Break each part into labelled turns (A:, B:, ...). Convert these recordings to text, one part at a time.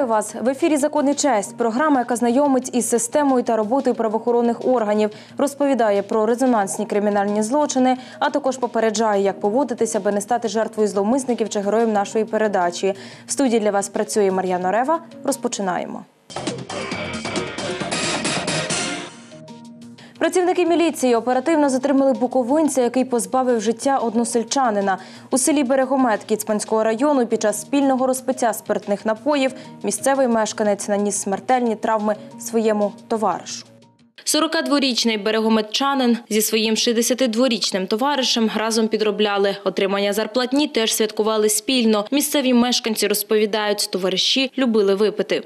A: Вітаю вас в ефірі «Закон честь. Програма, яка знайомить із системою та роботою правоохоронних органів, розповідає про резонансні кримінальні злочини, а також попереджає, як поводитися, аби не стати жертвою зловмисників чи героєм нашої передачі. В студії для вас працює Мар'яна Рева. Розпочинаємо. Працівники міліції оперативно затримали буковинця, який позбавив життя односельчанина. У селі Берегомет Кіцманського району під час спільного розпиття спиртних напоїв місцевий мешканець наніс смертельні травми своєму товаришу. 42-річний берегометчанин зі своїм 62-річним товаришем разом підробляли. Отримання зарплатні теж святкували спільно. Місцеві мешканці розповідають, товариші любили випити.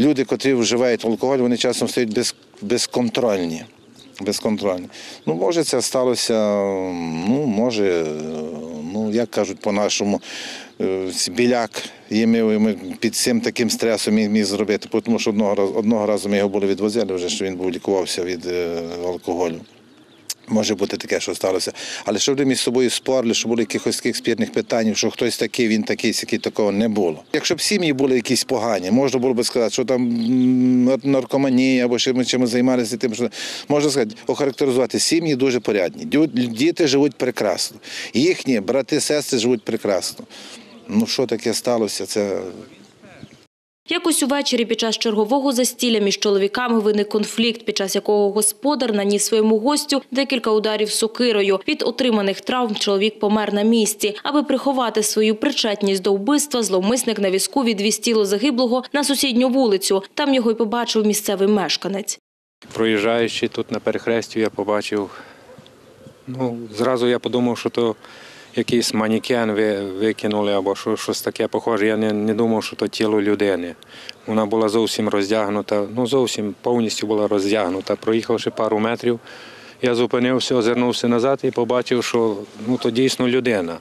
B: Люди, котрі вживають алкоголь, вони часом стають безконтрольні. Безконтрольні. Ну, може, це сталося, ну, може, ну, як кажуть по-нашому, е, біляк І ми, ми під цим таким стресом міг, міг зробити, тому що одного разу, одного разу ми його були відвозили, вже що він був лікувався від е, алкоголю. Може бути таке, що сталося. Але щоб вони між собою спорили, що було якихось таких спірних питань, що хтось такий, він такий, сякий, такого не було. Якщо б сім'ї були якісь погані, можна було б сказати, що там наркоманія або що ми чимось займалися тим, що можна сказати, охарактеризувати сім'ї дуже порядні. Діти живуть прекрасно. Їхні брати, сестри живуть прекрасно. Ну що таке сталося? Це
A: Якось увечері під час чергового застілля між чоловіками виник конфлікт, під час якого господар наніс своєму гостю декілька ударів сокирою. Від отриманих травм чоловік помер на місці. Аби приховати свою причетність до вбивства, зловмисник на візку відвіз тіло загиблого на сусідню вулицю. Там його й побачив місцевий мешканець.
C: Проїжджаючи тут на перехресті, я побачив. Ну, зразу я подумав, що то якийсь манікен ви, викинули або що, щось таке похоже. Я не, не думав, що то тіло людини. Вона була зовсім роздягнута, ну зовсім повністю була роздягнута. Проїхавши пару метрів, я зупинився, озирнувся назад і побачив, що ну, то дійсно людина.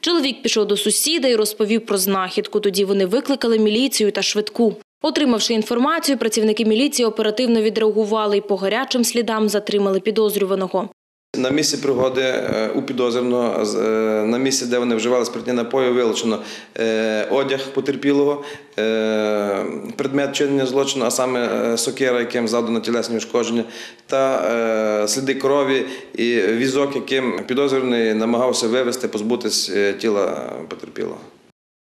A: Чоловік пішов до сусіда і розповів про знахідку. Тоді вони викликали міліцію та швидку. Отримавши інформацію, працівники міліції оперативно відреагували і по гарячим слідам затримали підозрюваного.
D: На місці пригоди е, у підозрюваного, е, на місці, де вони вживали спиртні напої, вилучено е, одяг потерпілого, предмет чинення злочину, а саме сокира, яким завдано тілесні ушкодження, та сліди крові і візок, яким підозрюваний намагався вивезти, позбутись тіла потерпілого.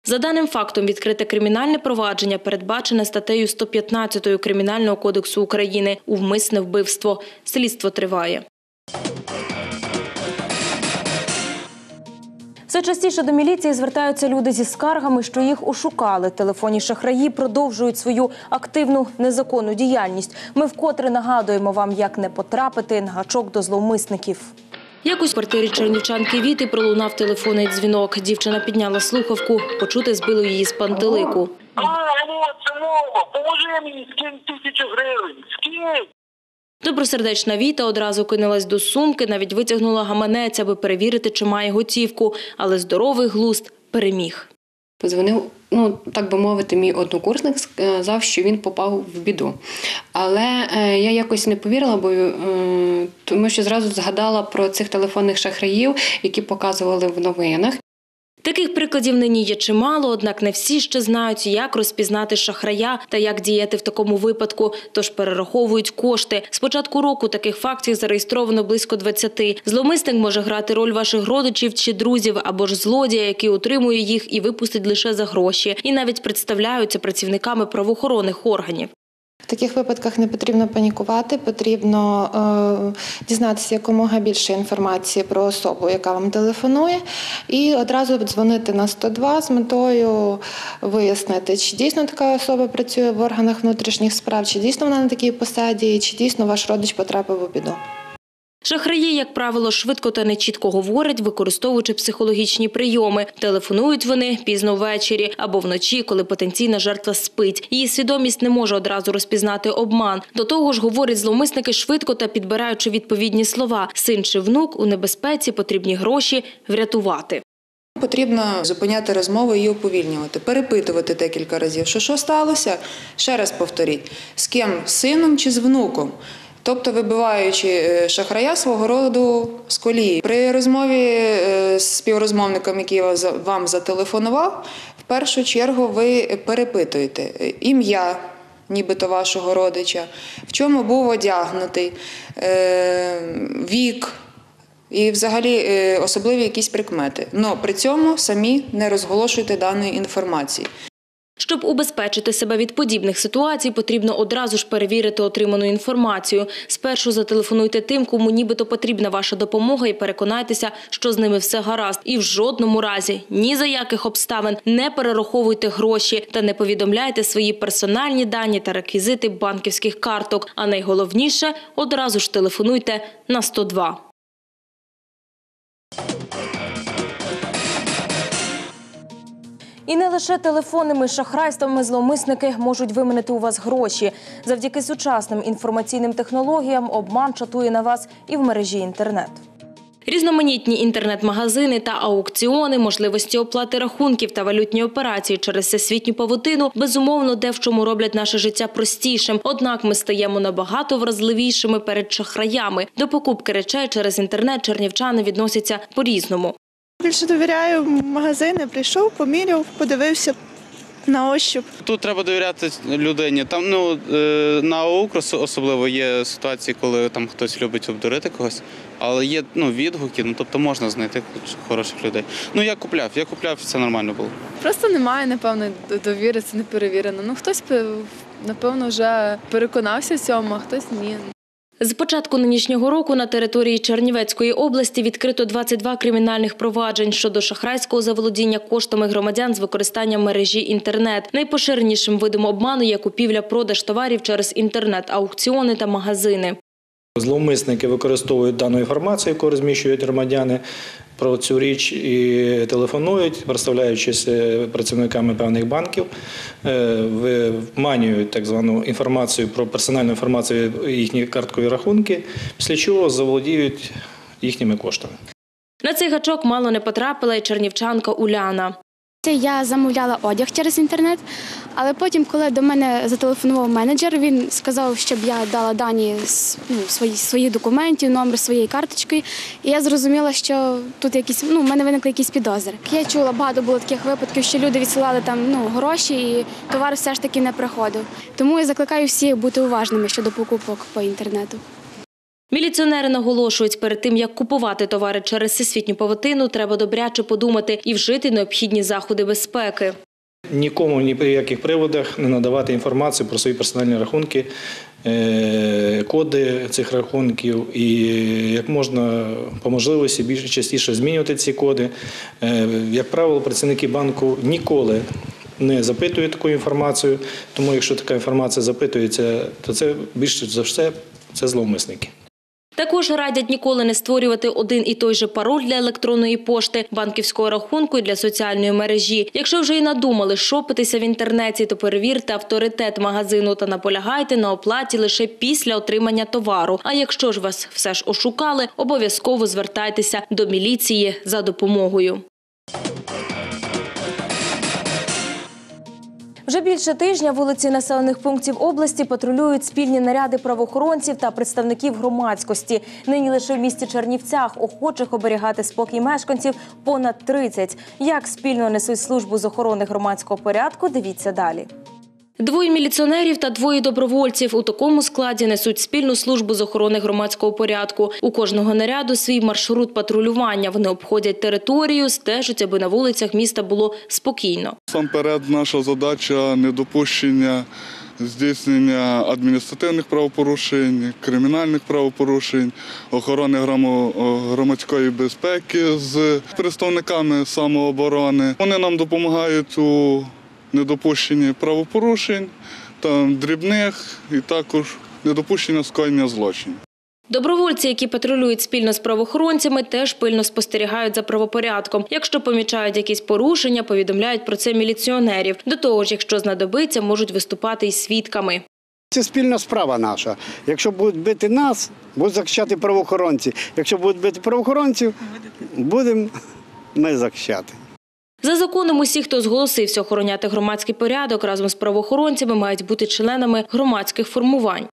A: За даним фактом відкрите кримінальне провадження передбачене статтею 115 Кримінального кодексу України «Увмисне вбивство». Слідство триває. Все частіше до міліції звертаються люди зі скаргами, що їх ошукали. Телефонні шахраї продовжують свою активну незаконну діяльність. Ми вкотре нагадуємо вам, як не потрапити на гачок до зловмисників. Якось в квартирі чернівчанки Віти пролунав телефонний дзвінок. Дівчина підняла слухавку. Почути збило її з пантелику.
E: А, алло, це Вова, поможи мені, скинь тисячу гривень, скинь.
A: Добросердечна Віта одразу кинулась до сумки, навіть витягнула гаманець, аби перевірити, чи має готівку. Але здоровий глузд переміг.
F: Позвонив, ну так би мовити, мій однокурсник сказав, що він попав в біду. Але е, я якось не повірила, бо е, тому що зразу згадала про цих телефонних шахраїв, які показували в новинах.
A: Таких прикладів нині є чимало, однак не всі ще знають, як розпізнати шахрая та як діяти в такому випадку, тож перераховують кошти. З початку року таких фактів зареєстровано близько 20. Зловмисник може грати роль ваших родичів чи друзів або ж злодія, який утримує їх і випустить лише за гроші, і навіть представляються працівниками правоохоронних органів.
G: В таких випадках не потрібно панікувати, потрібно е, дізнатися якомога більше інформації про особу, яка вам телефонує, і одразу дзвонити на 102 з метою вияснити, чи дійсно така особа працює в органах внутрішніх справ, чи дійсно вона на такій посаді, чи дійсно ваш родич потрапив у біду.
A: Шахраї, як правило, швидко та нечітко говорять, використовуючи психологічні прийоми. Телефонують вони пізно ввечері або вночі, коли потенційна жертва спить. Її свідомість не може одразу розпізнати обман. До того ж, говорять зловмисники швидко та підбираючи відповідні слова. Син чи внук у небезпеці, потрібні гроші врятувати.
H: Потрібно зупиняти розмову і уповільнювати, перепитувати декілька разів, що що сталося. Ще раз повторіть, з ким з сином чи з внуком. Тобто вибиваючи е, шахрая свого роду з колії. При розмові е, з співрозмовником, який вам зателефонував, в першу чергу ви перепитуєте е, ім'я, нібито вашого родича, в чому був одягнутий, вік. І взагалі особливі якісь прикмети. Но при цьому самі не розголошуйте даної інформації.
A: Щоб убезпечити себе від подібних ситуацій, потрібно одразу ж перевірити отриману інформацію. Спершу зателефонуйте тим, кому нібито потрібна ваша допомога, і переконайтеся, що з ними все гаразд. І в жодному разі ні за яких обставин не перераховуйте гроші та не повідомляйте свої персональні дані та реквізити банківських карток. А найголовніше одразу ж телефонуйте на 102. І не лише телефонними шахрайствами зловмисники можуть виманити у вас гроші. Завдяки сучасним інформаційним технологіям обман чатує на вас і в мережі інтернет. Різноманітні інтернет-магазини та аукціони, можливості оплати рахунків та валютні операції через всесвітню павутину безумовно де в чому роблять наше життя простішим. Однак ми стаємо набагато вразливішими перед шахраями. До покупки речей через інтернет чернівчани відносяться по-різному.
I: Більше довіряю магазини, прийшов, поміряв, подивився на ощуп.
J: Тут треба довіряти людині. Там ну е, на АУК особливо є ситуації, коли там хтось любить обдурити когось, але є ну відгуки, ну тобто можна знайти хороших людей. Ну я купляв, я купляв, все нормально було.
K: Просто немає, напевно, довіри, це не перевірено. Ну, хтось, напевно, вже переконався в цьому, а хтось ні.
A: З початку нинішнього року на території Чернівецької області відкрито 22 кримінальних проваджень щодо шахрайського заволодіння коштами громадян з використанням мережі інтернет. Найпоширенішим видом обману є купівля-продаж товарів через інтернет-аукціони та магазини.
L: Зловмисники використовують дану інформацію, яку розміщують громадяни про цю річ і телефонують, представляючись е, працівниками певних банків, е, вманюють так звану інформацію про персональну інформацію, їхні карткові рахунки, після чого заволодіють їхніми коштами.
A: На цей гачок мало не потрапила й чернівчанка Уляна.
M: Я замовляла одяг через інтернет, але потім, коли до мене зателефонував менеджер, він сказав, щоб я дала дані ну, свої, своїх документів, номер своєї карточки. І я зрозуміла, що тут якісь ну, в мене виникли якісь підозри. Я чула, багато було таких випадків, що люди відсилали там ну, гроші, і товар все ж таки не приходив. Тому я закликаю всіх бути уважними щодо покупок по інтернету.
A: Міліціонери наголошують, перед тим як купувати товари через всесвітню павутину, треба добряче подумати і вжити необхідні заходи безпеки.
L: Нікому ні при яких приводах не надавати інформацію про свої персональні рахунки, е, коди цих рахунків і як можна по можливості більш частіше змінювати ці коди. Е, Як правило, працівники банку ніколи не запитують таку інформацію, тому якщо така інформація запитується, то це більше за все це зловмисники.
A: Також радять ніколи не створювати один і той же пароль для електронної пошти, банківського рахунку і для соціальної мережі. Якщо вже і надумали шопитися в інтернеті, то перевірте авторитет магазину та наполягайте на оплаті лише після отримання товару. А якщо ж вас все ж ошукали, обов'язково звертайтеся до міліції за допомогою. Вже більше тижня вулиці населених пунктів області патрулюють спільні наряди правоохоронців та представників громадськості. Нині лише в місті Чернівцях охочих оберігати спокій мешканців понад 30. Як спільно несуть службу з охорони громадського порядку, дивіться далі. Двоє міліціонерів та двоє добровольців у такому складі несуть спільну службу з охорони громадського порядку. У кожного наряду свій маршрут патрулювання. Вони обходять територію, стежать, аби на вулицях міста було спокійно.
N: Насамперед, наша задача недопущення здійснення адміністративних правопорушень, кримінальних правопорушень, охорони громадської безпеки з представниками самооборони. Вони нам допомагають у недопущенні правопорушень, там, дрібних і також недопущення скоєння злочинів.
A: Добровольці, які патрулюють спільно з правоохоронцями, теж пильно спостерігають за правопорядком. Якщо помічають якісь порушення, повідомляють про це міліціонерів. До того ж, якщо знадобиться, можуть виступати й свідками.
O: Це спільна справа наша. Якщо будуть бити нас, будуть захищати правоохоронці. Якщо будуть бити правоохоронців, будемо ми захищати.
A: За законом, усі, хто зголосився охороняти громадський порядок разом з правоохоронцями, мають бути членами громадських формувань.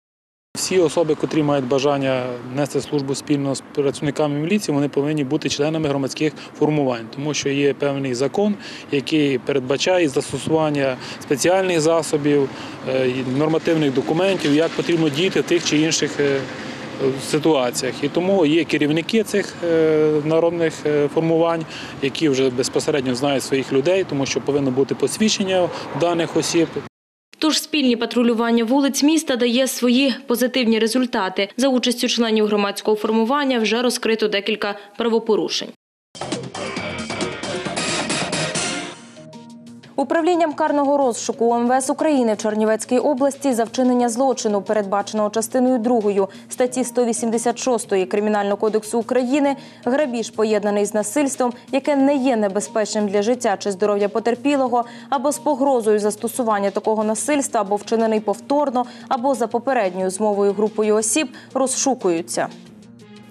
P: Всі особи, котрі мають бажання нести службу спільно з працівниками міліції, вони повинні бути членами громадських формувань, тому що є певний закон, який передбачає застосування спеціальних засобів, е, нормативних документів, як потрібно діяти тих чи інших е, ситуаціях. І тому є керівники цих е, народних е, формувань, які вже безпосередньо знають своїх людей, тому що повинно бути посвідчення даних осіб.
A: Тож спільні патрулювання вулиць міста дає свої позитивні результати. За участю членів громадського формування вже розкрито декілька правопорушень. Управлінням карного розшуку УМВС України в Чернівецькій області за вчинення злочину, передбаченого частиною 2 статті 186 Кримінального кодексу України, грабіж поєднаний з насильством, яке не є небезпечним для життя чи здоров'я потерпілого, або з погрозою застосування такого насильства, або вчинений повторно, або за попередньою змовою групою осіб, розшукуються.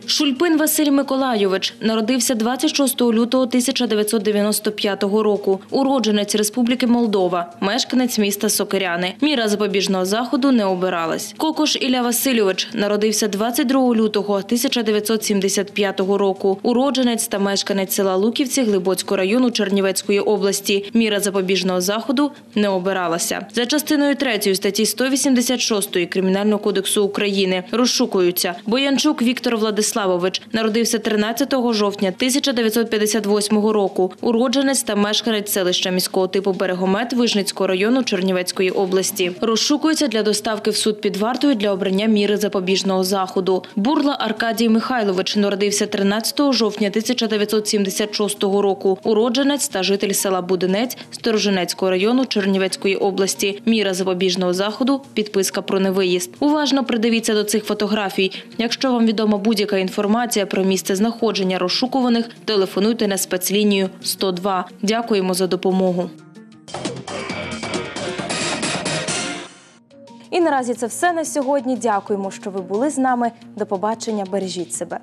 A: Шульпин Василь Миколайович народився 26 лютого 1995 року. Уродженець Республіки Молдова, мешканець міста Сокиряни. Міра запобіжного заходу не обиралась. Кокош Ілля Васильович народився 22 лютого 1975 року. Уродженець та мешканець села Луківці Глибоцького району Чернівецької області. Міра запобіжного заходу не обиралася. За частиною 3 статті 186 Кримінального кодексу України розшукуються Боянчук Віктор Владиславович народився 13 жовтня 1958 року. Уродженець та мешканець селища міського типу Берегомет Вижницького району Чернівецької області. Розшукується для доставки в суд під вартою для обрання міри запобіжного заходу. Бурла Аркадій Михайлович народився 13 жовтня 1976 року. Уродженець та житель села Будинець Сторожинецького району Чернівецької області. Міра запобіжного заходу підписка про невиїзд. Уважно придивіться до цих фотографій. Якщо вам відома будь-яка інформація про місце знаходження розшукуваних, телефонуйте на спецлінію 102. Дякуємо за допомогу. І наразі це все на сьогодні. Дякуємо, що ви були з нами. До побачення. Бережіть себе.